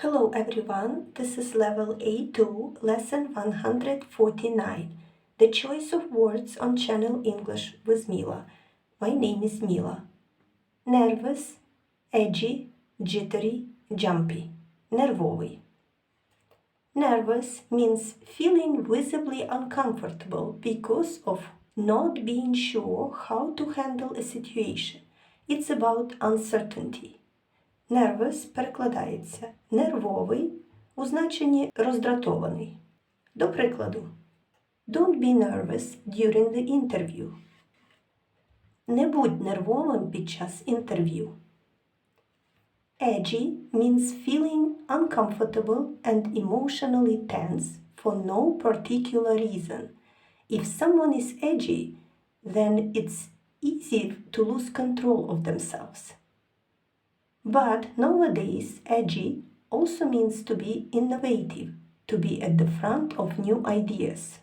Hello everyone, this is level A2, lesson 149. The choice of words on channel English with Mila. My name is Mila. Nervous, edgy, jittery, jumpy. Нервовий. Nervous means feeling visibly uncomfortable because of not being sure how to handle a situation. It's about uncertainty. Nervous перекладається нервовий у значенні роздратований. До прикладу, Don't be nervous during the interview. Не будь нервовим під час інтерв'ю. Edgy means feeling uncomfortable and emotionally tense for no particular reason. If someone is edgy, then it's easy to lose control of themselves. But nowadays, edgy also means to be innovative, to be at the front of new ideas.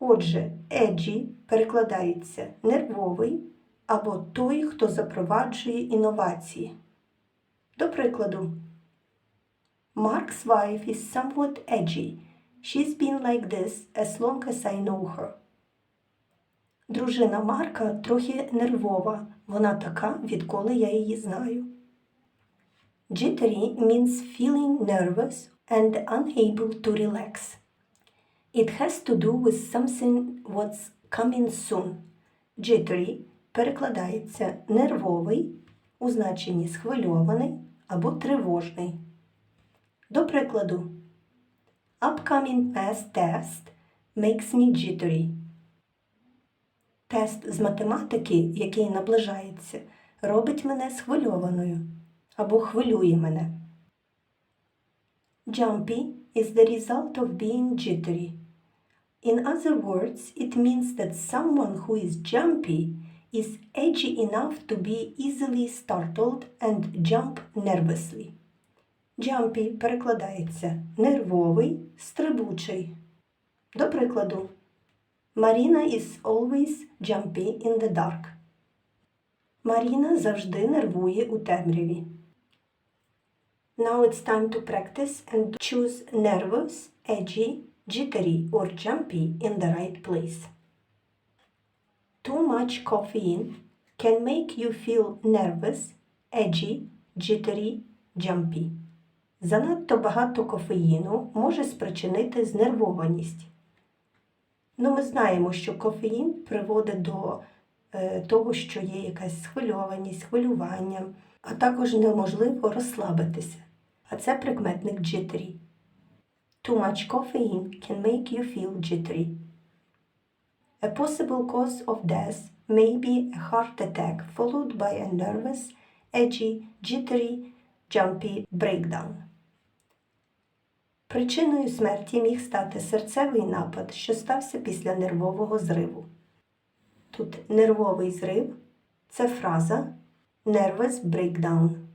Отже, edgy перекладається нервовий або той, хто запроваджує інновації. До прикладу, Mark's wife is somewhat edgy. She's been like this as long as I know her. Дружина Марка трохи нервова. Вона така, відколи я її знаю. Jittery means feeling nervous and unable to relax. It has to do with something what's coming soon. Jittery перекладається нервовий у значенні схвильований або тривожний. До прикладу, Upcoming math test makes me jittery. Тест з математики, який наближається, робить мене схвильованою або хвилює мене. Jumpy is the result of being jittery. In other words, it means that someone who is jumpy is edgy enough to be easily startled and jump nervously. Jumpy перекладається нервовий, стрибучий. До прикладу, Marina is always jumpy in the dark. Маріна завжди нервує у темряві. Now it's time to practice and choose nervous, edgy, jittery or jumpy in the right place. Too much caffeine can make you feel nervous, edgy, jittery, jumpy. Занадто багато кофеїну може спричинити знервованість. Ну, ми знаємо, що кофеїн приводить до е, того, що є якась схвильованість, хвилювання, а також неможливо розслабитися. А це прикметник jittery. Too much caffeine can make you feel jittery. A possible cause of death may be a heart attack followed by a nervous, edgy, jittery, jumpy breakdown. Причиною смерті міг стати серцевий напад, що стався після нервового зриву. Тут нервовий зрив це фраза nervous breakdown.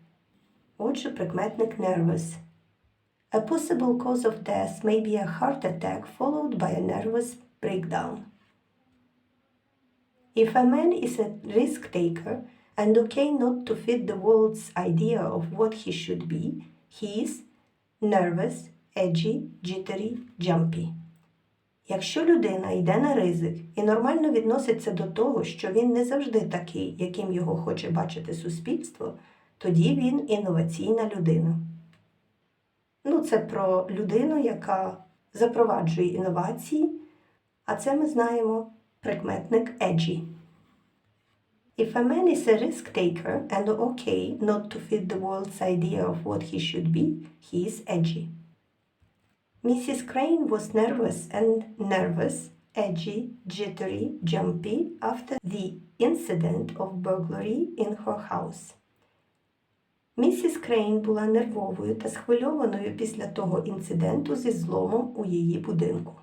Отже, прикметник nervous. A possible cause of death may be a heart attack followed by a nervous breakdown. If a man is a risk taker and okay not to fit the world's idea of what he should be, he is nervous, edgy, jittery, jumpy. Якщо людина йде на ризик і нормально відноситься до того, що він не завжди такий, яким його хоче бачити суспільство, тоді він інноваційна людина. Ну, це про людину, яка запроваджує інновації, а це ми знаємо прикметник edgy. If a man is a risk taker and okay not to fit the world's idea of what he should be, he is edgy. Mrs. Crane was nervous and nervous, edgy, jittery, jumpy after the incident of burglary in her house. Місіс Крейн була нервовою та схвильованою після того інциденту зі зломом у її будинку.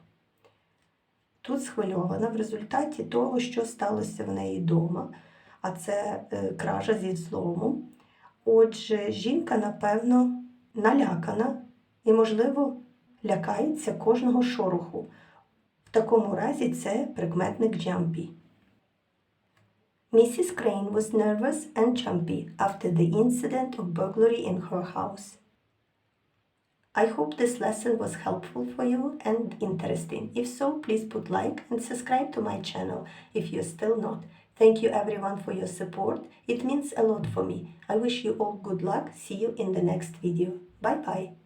Тут схвильована в результаті того, що сталося в неї вдома, а це е, кража зі зломом. Отже, жінка, напевно, налякана і, можливо, лякається кожного шороху. В такому разі це прикметник jumpy. Mrs. Crane was nervous and jumpy after the incident of burglary in her house. I hope this lesson was helpful for you and interesting. If so, please put like and subscribe to my channel if you're still not. Thank you everyone for your support. It means a lot for me. I wish you all good luck. See you in the next video. Bye bye.